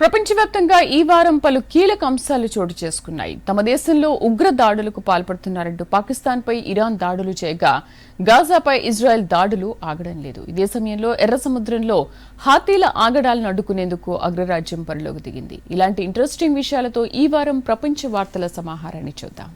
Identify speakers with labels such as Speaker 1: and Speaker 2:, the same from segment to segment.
Speaker 1: ప్రపంచవ్యాప్తంగా ఈ వారం పలు కీలక అంశాలు చోటు చేసుకున్నాయి. తమ దేశంలో ఉగ్ర దాడులకు పాల్పడుతున్నారంటూ పాకిస్తాన్పై ఇరాన్ దాడులు చేయగా గాజాపై ఇజ్రాయెల్ దాడులు ఆగడం లేదు. ఇదే సమయంలో ఎర్ర సముద్రంలో హాతీల ఆగడాలను అడ్డుకునేందుకు అగ్రరాజ్యం పనిలోకి దిగింది. ఇలాంటి ఇంట్రెస్టింగ్ విషయాలతో ఈ వారం ప్రపంచ వార్తల సమాహారాన్ని చూద్దాం.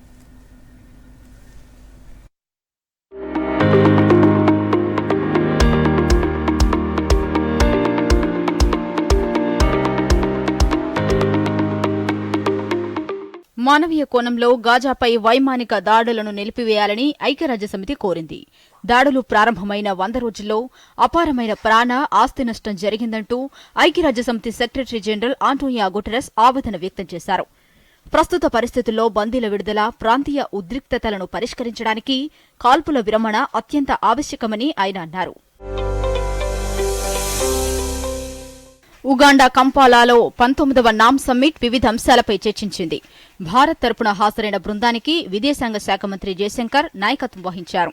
Speaker 2: మానవీయ కోణంలో గాజాపై వైమానిక దాడులను నిలిపివేయాలని ఐక్యరాజ్యసమితి కోరింది. దాడులు ప్రారంభమైన వంద రోజుల్లో అపారమైన ప్రాణ ఆస్తి నష్టం జరిగిందంటూ ఐక్యరాజ్యసమితి సెక్రటరీ జనరల్ ఆంటోనియా గుటెరస్ ఆవేదన వ్యక్తం చేశారు. ప్రస్తుత పరిస్థితుల్లో బందీల విడుదల ప్రాంతీయ ఉద్రిక్తతలను పరిష్కరించడానికి కాల్పుల విరమణ అత్యంత ఆవశ్యకమని ఆయన అన్నారు. ఉగాండా కంపాలాలో పంతొమ్మిదవ నామ్ సమ్మిట్ వివిధ అంశాలపై చర్చించింది. భారత్ తరపున హాజరైన బృందానికి విదేశాంగ శాఖ మంత్రి జయశంకర్ నాయకత్వం వహించారు.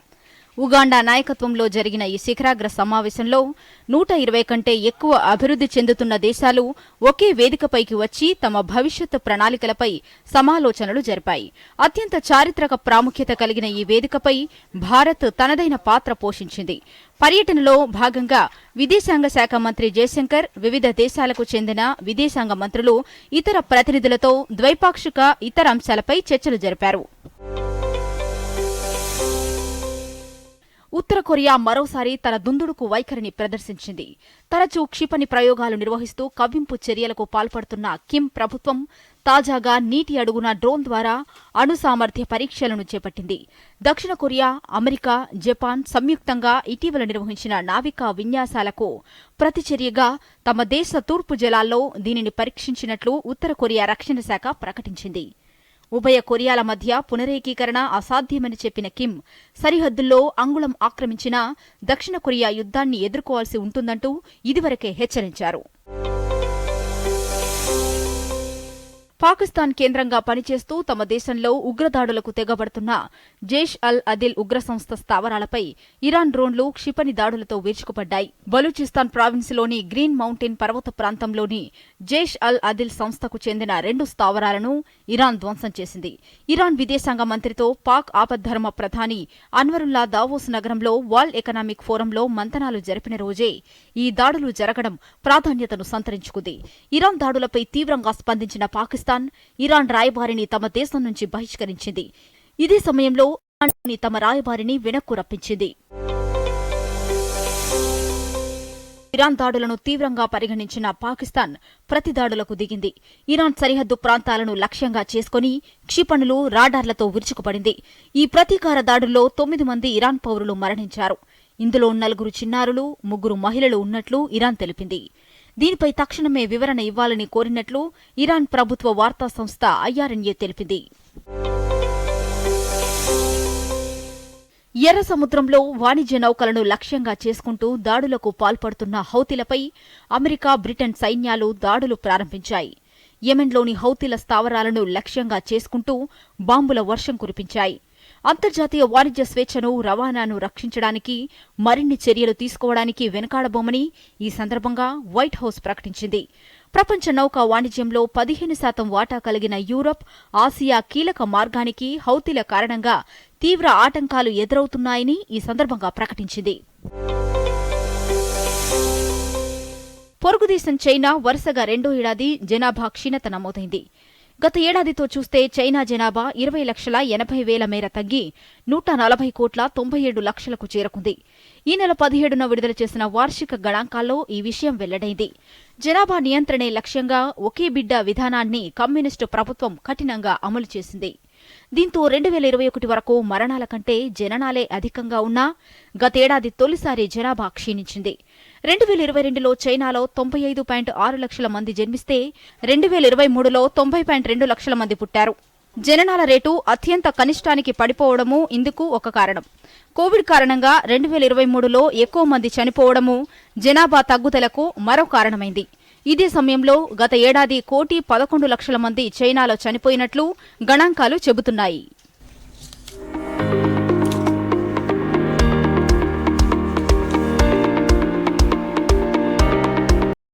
Speaker 2: ఉగాండా నాయకత్వంలో జరిగిన ఈ శిఖరాగ్ర సమావేశంలో నూట ఇరవై కంటే ఎక్కువ అభివృద్ది చెందుతున్న దేశాలు ఒకే వేదికపైకి వచ్చి తమ భవిష్యత్తు ప్రణాళికలపై సమాలోచనలు జరిపాయి. అత్యంత చారిత్రక ప్రాముఖ్యత కలిగిన ఈ వేదికపై భారత్ తనదైన పాత్ర పోషించింది. పర్యటనలో భాగంగా విదేశాంగ శాఖ మంత్రి జయశంకర్ వివిధ దేశాలకు చెందిన విదేశాంగ మంత్రులు ఇతర ప్రతినిధులతో ద్వైపాక్షిక ఇతర అంశాలపై చర్చలు జరిపారు. ఉత్తర కొరియా మరోసారి తన దుందుడుకు వైఖరిని ప్రదర్శించింది. తరచూ క్షిపణి ప్రయోగాలు నిర్వహిస్తూ కవ్వింపు చర్యలకు పాల్పడుతున్న కిమ్ ప్రభుత్వం తాజాగా నీటి అడుగున డ్రోన్ ద్వారా అణు సామర్థ్య పరీక్షలను చేపట్టింది. దక్షిణ కొరియా అమెరికా జపాన్ సంయుక్తంగా ఇటీవల నిర్వహించిన నావికా విన్యాసాలకు ప్రతిచర్యగా తమ దేశ తూర్పు జలాల్లో దీనిని పరీక్షించినట్లు ఉత్తర కొరియా రక్షణ శాఖ ప్రకటించింది. ఉభయ కొరియాల మధ్య పునరేకీకరణ అసాధ్యమని చెప్పిన కిమ్ సరిహద్దుల్లో అంగుళం ఆక్రమించినా దక్షిణ కొరియా యుద్ధాన్ని ఎదుర్కోవాల్సి ఉంటుందంటూ ఇదివరకే హెచ్చరించారు. పాకిస్తాన్ కేంద్రంగా పనిచేస్తూ తమ దేశంలో ఉగ్రదాడులకు తెగబడుతున్న జైష్ అల్ అదిల్ ఉగ్ర సంస్థ స్థావరాలపై ఇరాన్ డ్రోన్లు క్షిపణి దాడులతో విరుచుకుపడ్డాయి. బలూచిస్తాన్ ప్రావిన్స్లోని గ్రీన్ మౌంటైన్ పర్వత ప్రాంతంలోని జైష్ అల్ అదిల్ సంస్థకు చెందిన రెండు స్థావరాలను ఇరాన్ ధ్వంసం చేసింది. ఇరాన్ విదేశాంగ మంత్రితో పాక్ ఆపద్ధర్మ ప్రధాని అన్వరుల్లా దావోస్ నగరంలో వరల్డ్ ఎకనామిక్ ఫోరంలో మంతనాలు జరిపిన రోజే ఈ దాడులు జరగడం ప్రాధాన్యతను సంతరించుకుంది. ఇరాన్ దాడులపై తీవ్రంగా స్పందించిన పాకిస్తాన్ ఇరాన్ రాయబారిని తమ దేశం నుంచి బహిష్కరించింది. ఇదే సమయంలో తమ రాయబారిని వెనక్కు రప్పించింది. ఇరాన్ దాడులను తీవ్రంగా పరిగణించిన పాకిస్తాన్ ప్రతి దాడులకు దిగింది. ఇరాన్ సరిహద్దు ప్రాంతాలను లక్ష్యంగా చేసుకుని క్షిపణులు రాడార్లతో విరుచుకుపడింది. ఈ ప్రతీకార దాడుల్లో తొమ్మిది మంది ఇరాన్ పౌరులు మరణించారు. ఇందులో నలుగురు చిన్నారులు ముగ్గురు మహిళలు ఉన్నట్లు ఇరాన్ తెలిపింది. దీనిపై తక్షణమే వివరణ ఇవ్వాలని కోరినట్లు ఇరాన్ ప్రభుత్వ వార్తా సంస్థ ఐఆర్ఎన్ఏ తెలిపింది. ఎర్ర సముద్రంలో వాణిజ్య నౌకలను లక్ష్యంగా చేసుకుంటూ దాడులకు పాల్పడుతున్న హౌతీలపై అమెరికా బ్రిటన్ సైన్యాలు దాడులు ప్రారంభించాయి. యెమెన్లోని హౌతీల స్థావరాలను లక్ష్యంగా చేసుకుంటూ బాంబుల వర్షం కురిపించాయి. అంతర్జాతీయ వాణిజ్య స్వేచ్ఛను రవాణాను రక్షించడానికి మరిన్ని చర్యలు తీసుకోవడానికి వెనకాడబోమని ఈ సందర్భంగా వైట్ హౌస్ ప్రకటించింది. ప్రపంచ నౌకా వాణిజ్యంలో పదిహేను శాతం వాటా కలిగిన యూరప్ ఆసియా కీలక మార్గానికి హౌతీల కారణంగా తీవ్ర ఆటంకాలు ఎదురవుతున్నాయని ఈ సందర్భంగా ప్రకటించింది. పొరుగుదేశం చైనా వరుసగా రెండో ఏడాది జనాభా క్షీణత నమోదైంది. గత ఏడాదితో చూస్తే చైనా జనాభా ఇరవై లక్షల ఎనభై వేల మేర తగ్గి నూట నలభై కోట్ల తొంభై ఏడు లక్షలకు చేరుకుంది. ఈ నెల పదిహేడున విడుదల చేసిన వార్షిక గణాంకాల్లో ఈ విషయం వెల్లడైంది. జనాభా నియంత్రణే లక్ష్యంగా ఒకే బిడ్డ విధానాన్ని కమ్యూనిస్టు ప్రభుత్వం కఠినంగా అమలు చేసింది. దీంతో రెండు వేల ఇరవై ఒకటి వరకు మరణాల కంటే జననాలే అధికంగా ఉన్నా గతేడాది తొలిసారి జనాభా క్షీణించింది. రెండు వేల ఇరవై రెండులో చైనాలో తొంభై ఐదు పాయింట్ ఆరు లక్షల మంది జన్మిస్తే రెండు వేల ఇరవై మూడులో తొంభై పాయింట్ రెండు లక్షల మంది పుట్టారు. జననాల రేటు అత్యంత కనిష్టానికి పడిపోవడము ఇందుకు ఒక కారణం. కోవిడ్ కారణంగా రెండు వేల ఇరవై మూడులో ఎక్కువ మంది చనిపోవడము జనాభా తగ్గుదలకు మరో కారణమైంది. ఇదే సమయంలో గత ఏడాది కోటి పదకొండు లక్షల మంది చైనాలో చనిపోయినట్లు గణాంకాలు చెబుతున్నాయి.